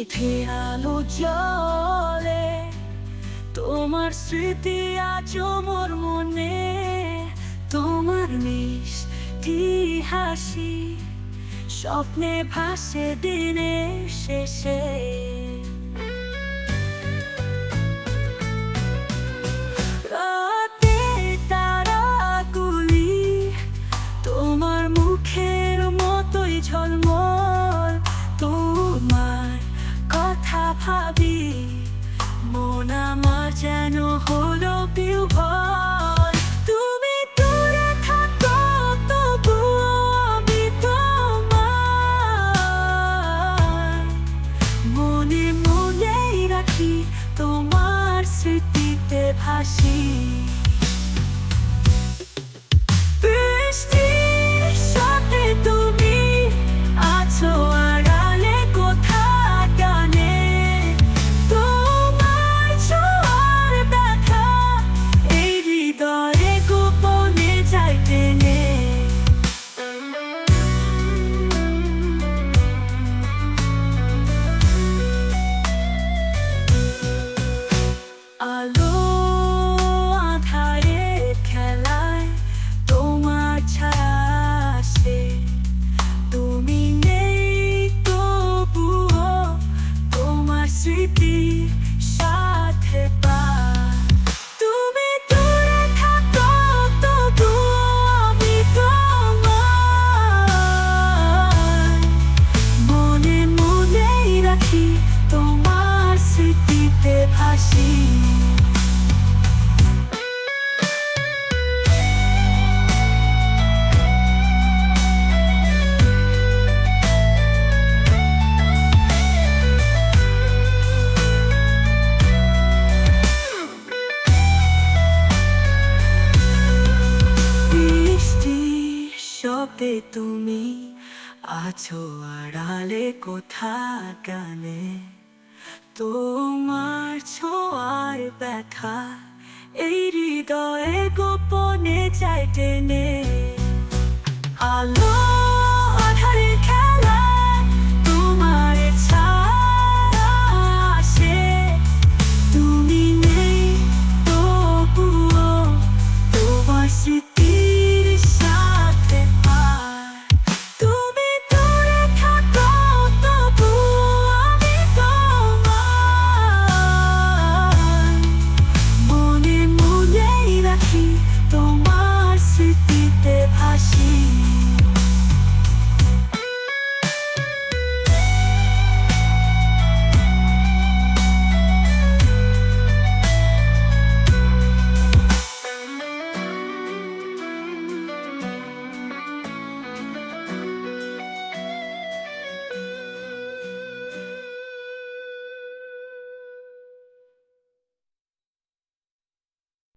উঠে আলো জলে, তোমার স্মৃতি আজও মোর মনে। তোমার মিষ্টি হাসি, স্বপ্নে ভাসে দিনের শেষে। যেন তুমি আমি তোমার। মনে মনেই রাখি তোমার স্মৃতিতে ভাসি। বৃষ্টির শব্দে তুমি আছো আড়ালে কোথা কানে? তোমার ছোঁয়ার ব্যথা, এই হৃদয়ে গোপনে চাইটেনে টেনে। আলো